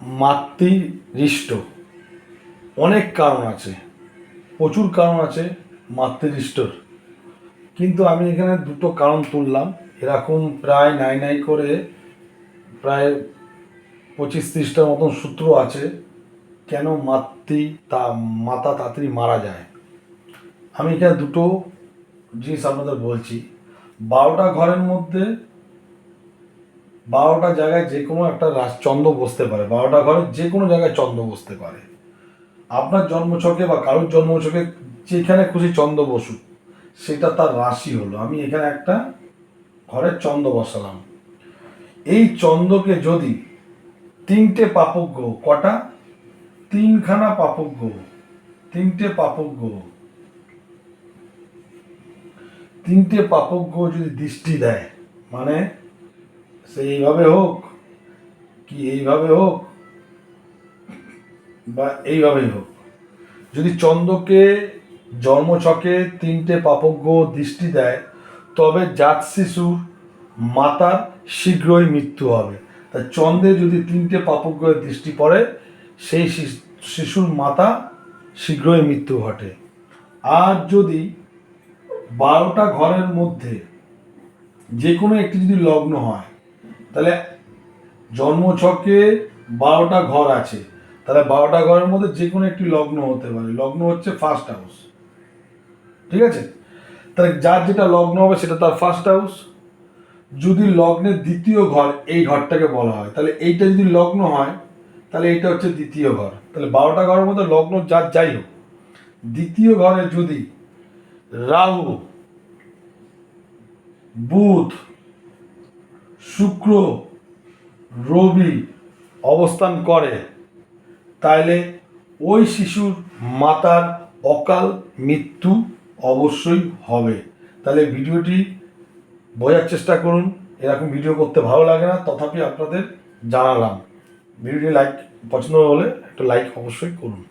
মাতৃহৃষ্ট। অনেক কারণ আছে, প্রচুর কারণ আছে মাতৃহৃষ্টর। কিন্তু আমি এখানে দুটো কারণ তুললাম। এরকম প্রায় নাই নাই করে প্রায় পঁচিশ ত্রিশটার মতন সূত্র আছে কেন মাতৃ তা মাতা তাড়াতাড়ি মারা যায়। আমি এখানে দুটো জিনিস আপনাদের বলছি। বারোটা ঘরের মধ্যে বারোটা জায়গায় যে কোনো একটা চন্দ্র বসতে পারে, বারোটা ঘরে যে কোনো জায়গায় চন্দ্র বসতে পারে। আপনার জন্মছকে বা কারোর জন্মছকে যেখানে খুশি চন্দ্র বসুক, সেটা তার রাশি হলো। আমি এখানে একটা ঘরের চন্দ্র বসালাম। এই চন্দ্রকে যদি তিনটে পাপজ্ঞ, কটা? তিনখানা পাপজ্ঞ, তিনটে পাপজ্ঞ। তিনটে পাপজ্ঞ যদি দৃষ্টি দেয় মানে সে এইভাবে হোক কি এইভাবে হোক বা এইভাবেই হোক। যদি চন্দ্রকে জন্মছকে তিনটে পাপজ্ঞ দৃষ্টি দেয়, তবে জাত শিশুর মাতার শীঘ্রই মৃত্যু হবে। তা চন্দ্রে যদি তিনটে পাপজ্ঞের দৃষ্টি পড়ে, সেই শিশ- শিশুর মাতা শীঘ্রই মৃত্যু ঘটে। আর যদি বারোটা ঘরের মধ্যে যে কোনো একটি যদি লগ্ন হয় তাহলে জন্মছকে বারোটা ঘর আছে। তাহলে বারোটা ঘরের মধ্যে যে কোনো একটি লগ্ন হতে পারে। লগ্ন হচ্ছে ফার্স্ট হাউস ঠিক আছে? তাহলে যার যেটা লগ্ন হবে সেটা তার ফার্স্ট হাউস যদি লগ্নের দ্বিতীয় ঘর এই ঘরটাকে বলা হয়, তাহলে এইটা যদি লগ্ন হয়, তাহলে এইটা হচ্ছে দ্বিতীয় ঘর। তাহলে বারোটা ঘরের মধ্যে লগ্ন যার যাই হোক। দ্বিতীয় ঘরে যদি রাহু, বুধ শুক্র রবি অবস্থান করে, তাইলে ওই শিশুর মাতার অকাল মৃত্যু অবশ্যই হবে। তাহলে ভিডিওটি বোঝার চেষ্টা করুন, এরকম ভিডিও করতে ভালো লাগে না, তথাপি আপনাদের জানালাম। ভিডিওটি লাইক পছন্দ হলে একটা লাইক অবশ্যই করুন।